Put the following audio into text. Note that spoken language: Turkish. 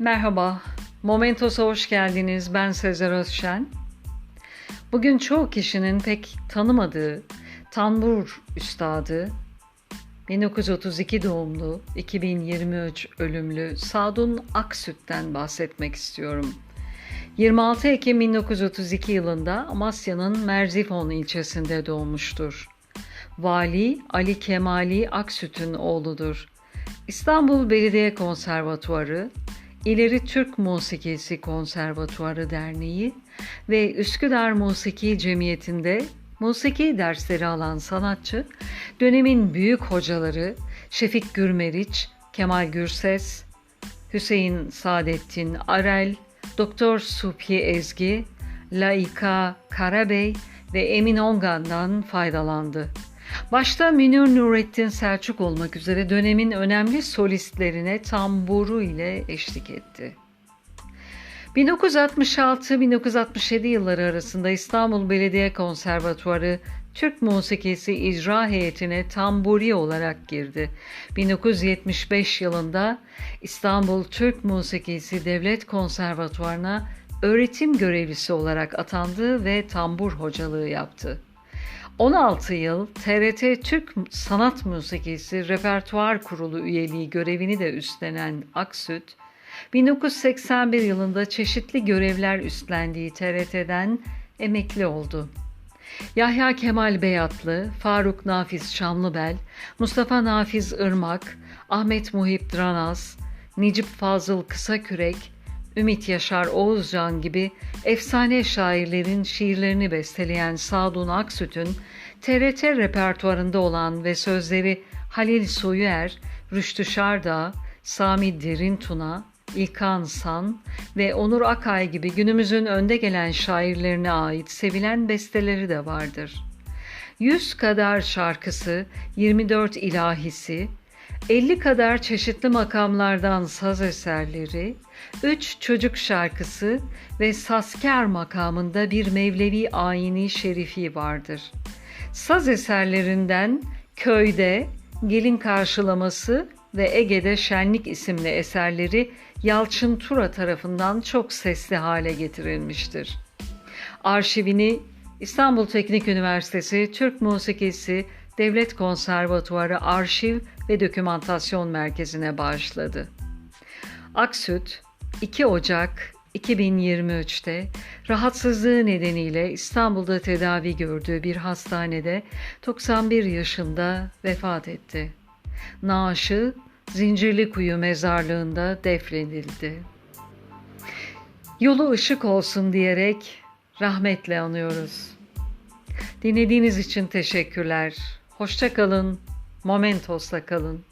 Merhaba, Momentos'a hoş geldiniz. Ben Sezer Özşen. Bugün çoğu kişinin pek tanımadığı tambur üstadı, 1932 doğumlu, 2023 ölümlü Sadun Aksüt'ten bahsetmek istiyorum. 26 Ekim 1932 yılında Amasya'nın Merzifon ilçesinde doğmuştur. Vali Ali Kemali Aksüt'ün oğludur. İstanbul Belediye Konservatuarı, İleri Türk Musikisi Konservatuarı Derneği ve Üsküdar Musiki Cemiyeti'nde musiki dersleri alan sanatçı, dönemin büyük hocaları Şefik Gürmeriç, Kemal Gürses, Hüseyin Saadettin Arel, Doktor Supi Ezgi, Laika Karabey ve Emin Ongan'dan faydalandı. Başta Münir Nurettin Selçuk olmak üzere dönemin önemli solistlerine tamburu ile eşlik etti. 1966-1967 yılları arasında İstanbul Belediye Konservatuarı Türk Musikisi İcra Heyeti'ne tamburi olarak girdi. 1975 yılında İstanbul Türk Musikisi Devlet Konservatuarına öğretim görevlisi olarak atandı ve tambur hocalığı yaptı. 16 yıl TRT Türk Sanat Müzikisi Repertuar Kurulu üyeliği görevini de üstlenen Aksüt, 1981 yılında çeşitli görevler üstlendiği TRT'den emekli oldu. Yahya Kemal Beyatlı, Faruk Nafiz Şamlıbel, Mustafa Nafiz Irmak, Ahmet Muhip Dranaz, Necip Fazıl Kısakürek, Ümit Yaşar Oğuzcan gibi efsane şairlerin şiirlerini besteleyen Sadun Aksüt'ün TRT repertuarında olan ve sözleri Halil Soyuer, Rüştü Şardağ, Sami Derintuna, İlkan San ve Onur Akay gibi günümüzün önde gelen şairlerine ait sevilen besteleri de vardır. Yüz kadar şarkısı, 24 ilahisi, 50 kadar çeşitli makamlardan saz eserleri, 3 çocuk şarkısı ve Sasker makamında bir Mevlevi ayini şerifi vardır. Saz eserlerinden Köyde, Gelin Karşılaması ve Ege'de Şenlik isimli eserleri Yalçın Tura tarafından çok sesli hale getirilmiştir. Arşivini İstanbul Teknik Üniversitesi Türk Musikisi Devlet Konservatuarı Arşiv ve Dokümantasyon Merkezi'ne bağışladı. Aksüt 2 Ocak 2023'te rahatsızlığı nedeniyle İstanbul'da tedavi gördüğü bir hastanede 91 yaşında vefat etti. Naaşı Zincirlikuyu mezarlığında defnedildi. Yolu ışık olsun diyerek rahmetle anıyoruz. Dinlediğiniz için teşekkürler. Hoşça kalın. Momentos'la kalın.